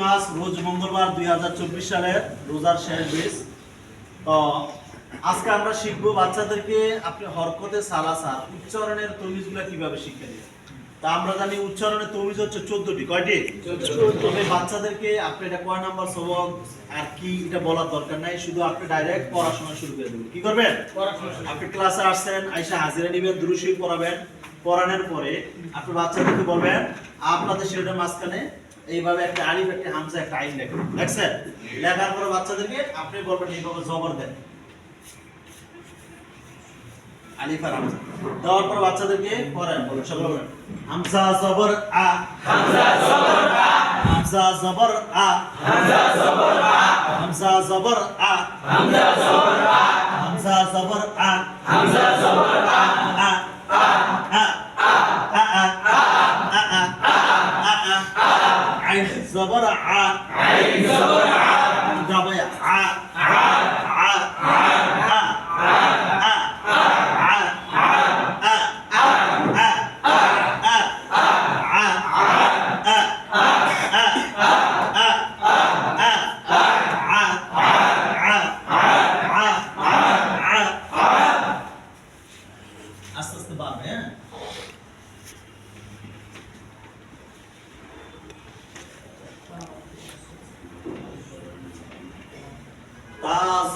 মাস রোজ মঙ্গলবার দুই হাজার চব্বিশ সালের রোজার শেষ তো আজকে আমরা শিখব বাচ্চাদেরকে আপনি হরকতে উচ্চারণের তমিজগুলো কীভাবে শিক্ষা দিবেন তা আমরা জানি উচ্চারণের তমিজ হচ্ছে চোদ্দটি কয়টি? তবে বাচ্চাদেরকে আপনি এটা কয় নাম্বার সবক আর কি এটা বলার দরকার নাই শুধু আপনি ডাইরেক্ট পড়াশোনা শুরু করে দেবেন। কি করবেন? আপনি ক্লাসে আসছেন আইসা হাজিরা নিবেন দুরুশি পড়াবেন। পড়ানোর পরে আপনি বাচ্চাদেরকে বলবেন আপনাদের শিরোটার মাঝখানে এইভাবে একটা আলিফ একটা হামজা একটা আইন লেখেন দেখছেন লেখার পরে বাচ্চাদেরকে আপনি বলবেন এইভাবে জবর দেন। আলিফ আর হামজা। দেওয়ার পর বাচ্চাদেরকে পড়েন বলেন সব বলবেন হামজা জবর আ। হামজা জবর আ। হামজা জবর আ। হামজা জবর আ। হামজা জবর আ। হামজা জবর আ। হামজা জবর আ। হামজা জবর আ। আ। عين زبرعة عين زبرعة زبرعة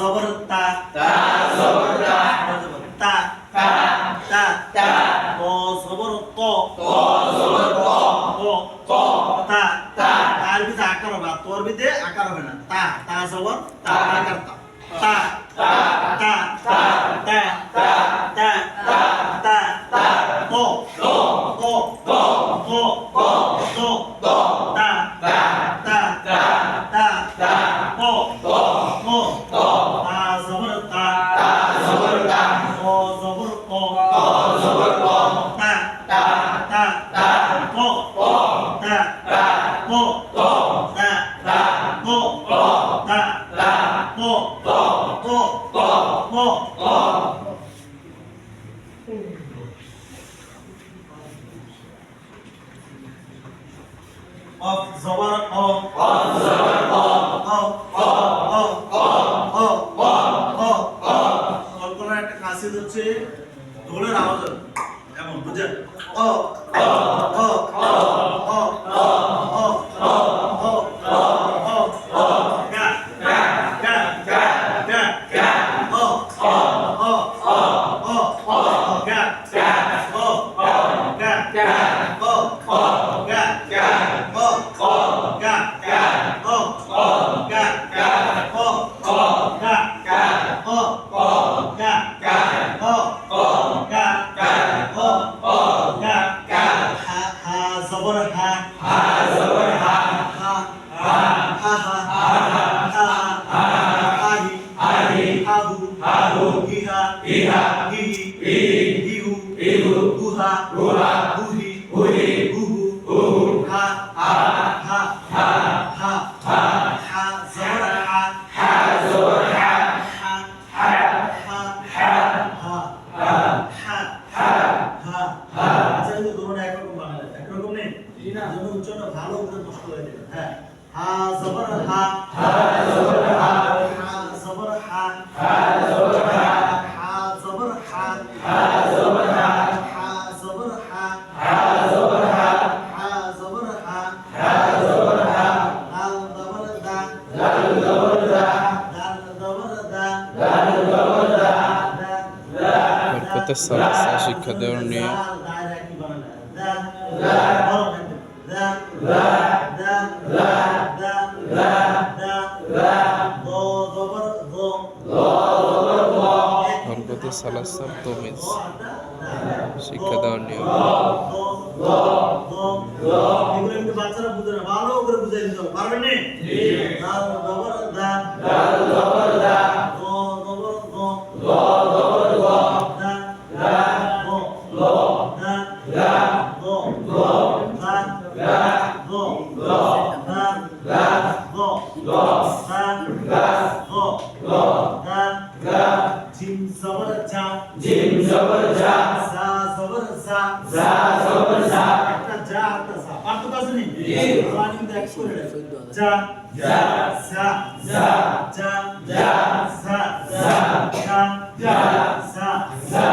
তা জবর তা তা জবর তা তা তা তা তা ক জবর ক ক জবর ক ক ক তা তা তার ভিতরে আকার হবে আর তোর ভিতরে আকার হবে না তা তা জবর তা আকার তা তা তা তা তা তা তা তা তা তা ক ক ক ক ক ক তা ক ক তা তা ক ক তা তা ক ক তা তা ক ক ক ক ক ক অফ জবর অ অফ জবর অ অ অ অ অ অ অ অ কল্পনার একটা কাসিদ হচ্ছে, ঢোলের আওয়াজ হবে। এমন বুঝেন অ 어, 어, 어, 어. গা গা হা হা জবর হা হা জবর হা হা হা হা হা হা হা হা আহি আহি হাহু হাহু ইহা ইহা ইহি ইহি ইহু ইহু গুহা গুহা গুহি গুহি গুহু গুহু হা হা নেই না জন্য উচ্চারণ ভালো করে কষ্ট হয়ে যাবে হ্যাঁ হা জবর হা হা জবর হা হা জবর হা হা জবর হা হা জবর হা হা জবর হা হা জবর হা হা জবর হা হা জবর হা হা জবর হা লাল জবর দা লাল জবর দা লাল জবর দা লাল জবর দা বরকতের সালাসা শিক্ষা দেওয়ার নিয়ে বরকতের সালাসার তমিজ শিক্ষা দেওয়ার নিয়ম এগুলো একটু বাচ্চারা বুঝে না ভালো করে বুঝাই দিতে হবে পারবেন জিম জবর জা সা জবর সা জা জবর সা একটা জা একটা সা পার্থক্য আছে নি? কোরআন কিন্তু এক করে জা জা সা জা জা জা সা জা জা জা সা সা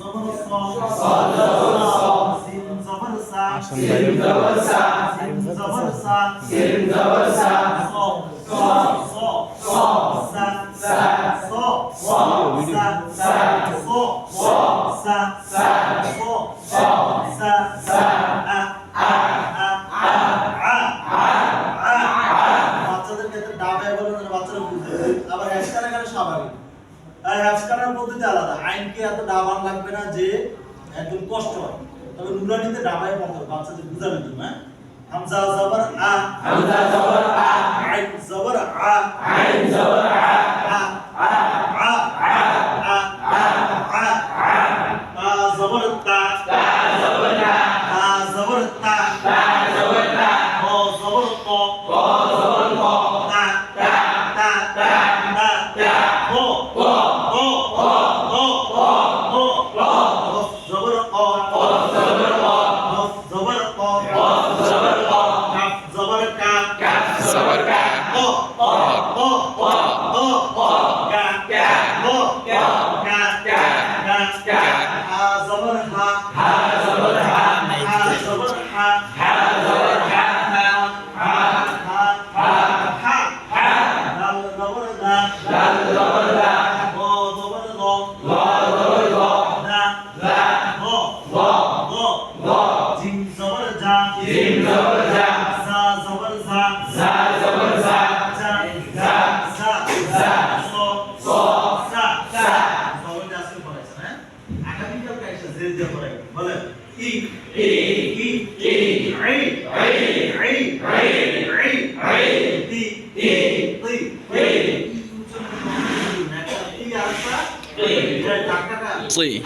জবর সা জবর সা জিম জবর সা। জিম জবর সা। জিম জবর সা। জিম জবর পদ্ধতি কষ্ট হয়। তবে নুরানিতে ডাবায় পড়তে বাচ্চাদের আ। আ। আ। আ। আ। আ। सोयी